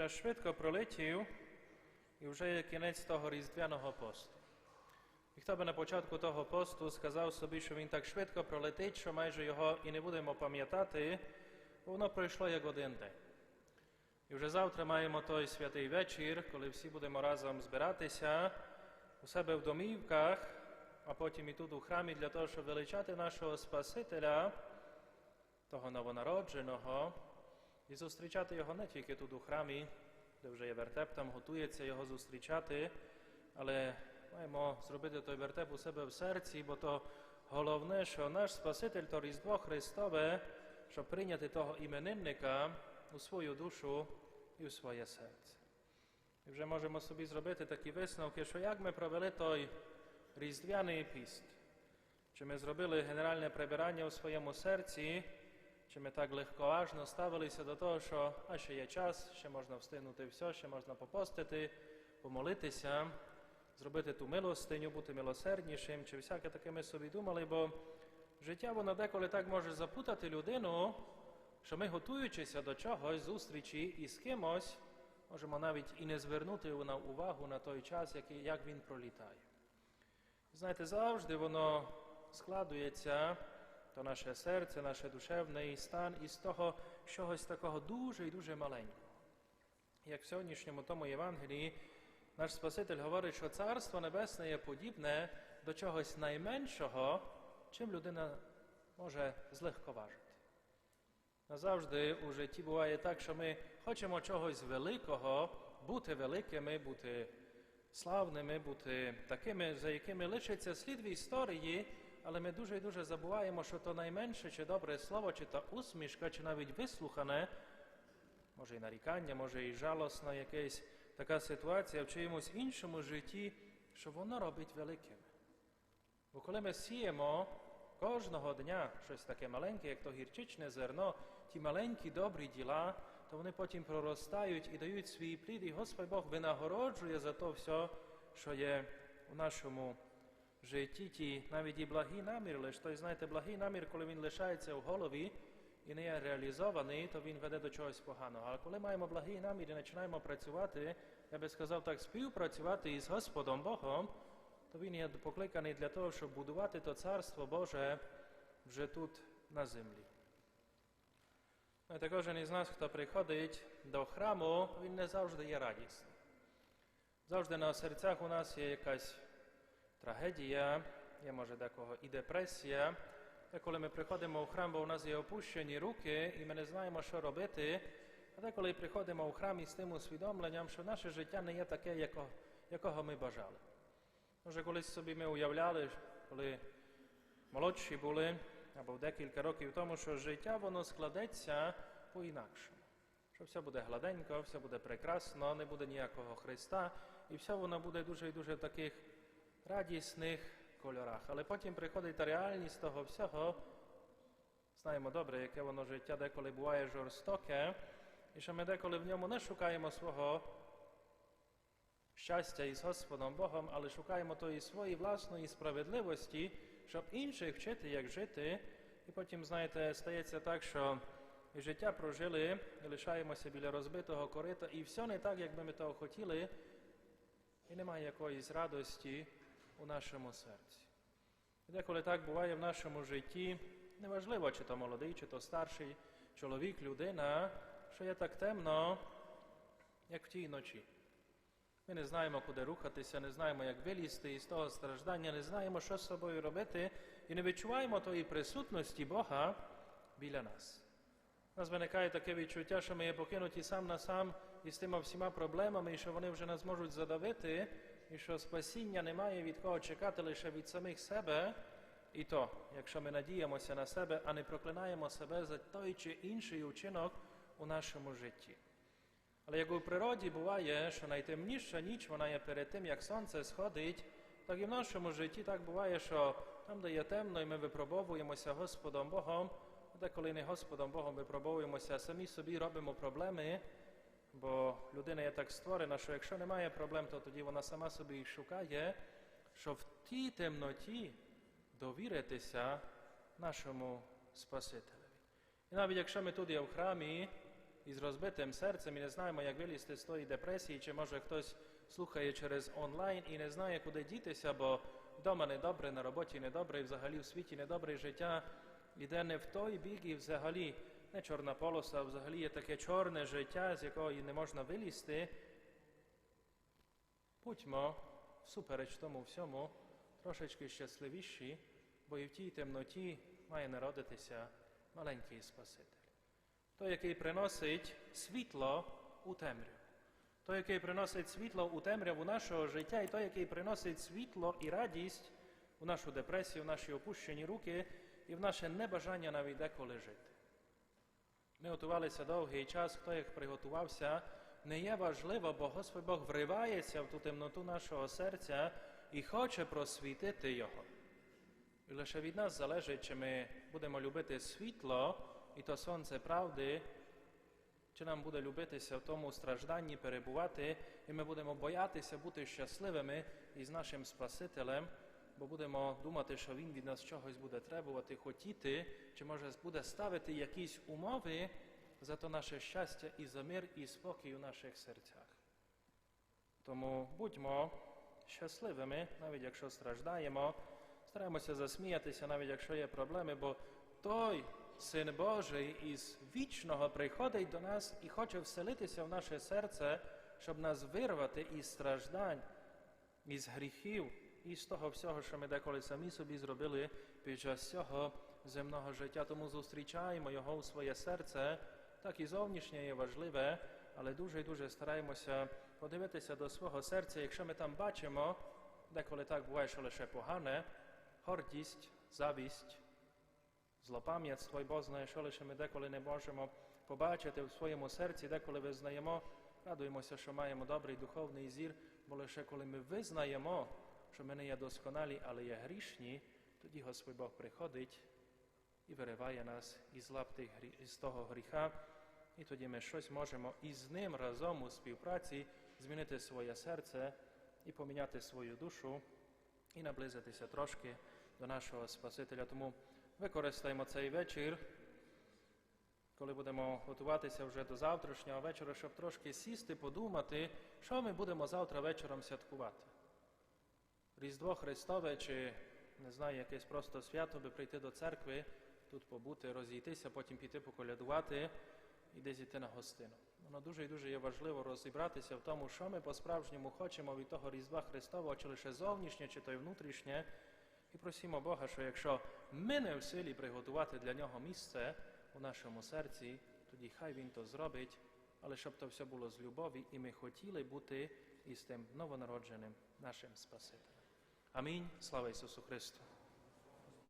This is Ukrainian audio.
Час швидко пролетів, і вже є кінець того різдвяного посту. І хто би на початку того посту сказав собі, що він так швидко пролетить, що майже його і не будемо пам'ятати, бо воно пройшло як один день. І вже завтра маємо той святий вечір, коли всі будемо разом збиратися у себе в домівках, а потім і тут у храмі для того, щоб величати нашого Спасителя, того новонародженого, і зустрічати його не тільки тут у храмі, де вже є вертеп, там готується його зустрічати, але маємо зробити той вертеп у себе в серці, бо то головне, що наш Спаситель то Різдво Христове, щоб прийняти того іменинника у свою душу і у своє серце. І вже можемо собі зробити такі висновки, що як ми провели той різдвяний піст, чи ми зробили генеральне прибирання у своєму серці, чи ми так легковажно ставилися до того, що а ще є час, ще можна встигнути все, ще можна попостити, помолитися, зробити ту милостиню, бути милосерднішим, чи всяке таке ми собі думали, бо життя воно деколи так може запутати людину, що ми, готуючися до чогось, зустрічі із кимось, можемо навіть і не звернути на увагу на той час, як він пролітає. Знаєте, завжди воно складується, то наше серце, наш душевний стан із того чогось такого дуже і дуже маленького. Як в сьогоднішньому тому Євангелії наш Спаситель говорить, що Царство Небесне є подібне до чогось найменшого, чим людина може злегковажити. Назавжди у житті буває так, що ми хочемо чогось великого, бути великими, бути славними, бути такими, за якими лишиться слід в історії, але ми дуже і дуже забуваємо, що то найменше чи добре слово, чи та усмішка, чи навіть вислухане, може і нарікання, може і жалосна якась така ситуація в чиємусь іншому житті, що воно робить великим. Бо коли ми сіємо кожного дня щось таке маленьке, як то гірчичне зерно, ті маленькі добрі діла, то вони потім проростають і дають свій плід, і Господь Бог винагороджує за то все, що є у нашому житті, ті навіть і благий намір, лише той, знаєте, благий намір, коли він лишається в голові і не є реалізований, то він веде до чогось поганого. Але коли маємо благий намір і починаємо працювати, я би сказав так, співпрацювати із Господом Богом, то він є покликаний для того, щоб будувати то Царство Боже вже тут на землі. Ну, і кожен із нас, хто приходить до храму, він не завжди є радісний. Завжди на серцях у нас є якась трагедія, є може декого і депресія. Деколи ми приходимо в храм, бо у нас є опущені руки, і ми не знаємо, що робити. А деколи приходимо в храм із тим усвідомленням, що наше життя не є таке, якого, якого ми бажали. Може, колись собі ми уявляли, коли молодші були, або декілька років тому, що життя воно складеться по-інакшому. Що все буде гладенько, все буде прекрасно, не буде ніякого Христа, і все воно буде дуже і дуже таких радісних кольорах. Але потім приходить та реальність того всього. Знаємо добре, яке воно життя деколи буває жорстоке, і що ми деколи в ньому не шукаємо свого щастя із Господом Богом, але шукаємо тої своєї власної справедливості, щоб інших вчити, як жити. І потім, знаєте, стається так, що життя прожили, і лишаємося біля розбитого корита, і все не так, як би ми того хотіли, і немає якоїсь радості у нашому серці. І деколи так буває в нашому житті, неважливо, чи то молодий, чи то старший чоловік, людина, що є так темно, як в тій ночі. Ми не знаємо, куди рухатися, не знаємо, як вилізти із того страждання, не знаємо, що з собою робити, і не відчуваємо тої присутності Бога біля нас. У нас виникає таке відчуття, що ми є покинуті сам на сам із тими всіма проблемами, і що вони вже нас можуть задавити, і що спасіння немає від кого чекати лише від самих себе. І то, якщо ми надіємося на себе, а не проклинаємо себе за той чи інший учинок у нашому житті. Але як у природі буває, що найтемніша ніч вона є перед тим, як сонце сходить, так і в нашому житті так буває, що там, де є темно, і ми випробовуємося Господом Богом, деколи не Господом Богом випробовуємося, самі собі робимо проблеми, бо людина є так створена, що якщо немає проблем, то тоді вона сама собі їх шукає, що в тій темноті довіритися нашому Спасителеві. І навіть якщо ми тут є в храмі, із розбитим серцем і не знаємо, як вилізти з тої депресії, чи може хтось слухає через онлайн і не знає, куди дітися, бо вдома недобре, на роботі недобре, і взагалі в світі недобре життя іде не в той бік, і взагалі не чорна полоса, а взагалі є таке чорне життя, з якого не можна вилізти. Будьмо, всупереч тому всьому, трошечки щасливіші, бо і в тій темноті має народитися маленький Спаситель. Той, який приносить світло у темряву. Той, який приносить світло у темряву нашого життя, і той, який приносить світло і радість у нашу депресію, в наші опущені руки і в наше небажання навіть деколи жити. Ми готувалися довгий час, хто як приготувався, не є важливо, бо Господь Бог вривається в ту темноту нашого серця і хоче просвітити його. І лише від нас залежить, чи ми будемо любити світло і то сонце правди, чи нам буде любитися в тому стражданні перебувати, і ми будемо боятися бути щасливими із нашим Спасителем, бо будемо думати, що Він від нас чогось буде требувати, хотіти, чи може буде ставити якісь умови за то наше щастя і за мир і спокій у наших серцях. Тому будьмо щасливими, навіть якщо страждаємо, стараємося засміятися, навіть якщо є проблеми, бо той Син Божий із вічного приходить до нас і хоче вселитися в наше серце, щоб нас вирвати із страждань, із гріхів, і з того всього, що ми деколи самі собі зробили під час цього земного життя. Тому зустрічаємо його у своє серце. Так і зовнішнє є важливе, але дуже і дуже стараємося подивитися до свого серця, якщо ми там бачимо, деколи так буває, що лише погане, гордість, завість, злопам'ятство, і Бог знає, що лише ми деколи не можемо побачити в своєму серці, деколи визнаємо, радуємося, що маємо добрий духовний зір, бо лише коли ми визнаємо, що ми не є досконалі, але є грішні, тоді Господь Бог приходить і вириває нас із лап тих, із того гріха, і тоді ми щось можемо із ним разом у співпраці змінити своє серце і поміняти свою душу і наблизитися трошки до нашого Спасителя. Тому використаємо цей вечір, коли будемо готуватися вже до завтрашнього вечора, щоб трошки сісти, подумати, що ми будемо завтра вечором святкувати. Різдво Христове чи не знаю, якесь просто свято, би прийти до церкви, тут побути, розійтися, потім піти поколядувати і десь йти на гостину. Воно дуже і дуже є важливо розібратися в тому, що ми по-справжньому хочемо від того Різдва Христового, чи лише зовнішнє, чи то й внутрішнє. І просимо Бога, що якщо ми не в силі приготувати для нього місце у нашому серці, тоді хай Він то зробить, але щоб то все було з любові, і ми хотіли бути із тим новонародженим нашим Спасителем. Amém. Slava Jesus Cristo.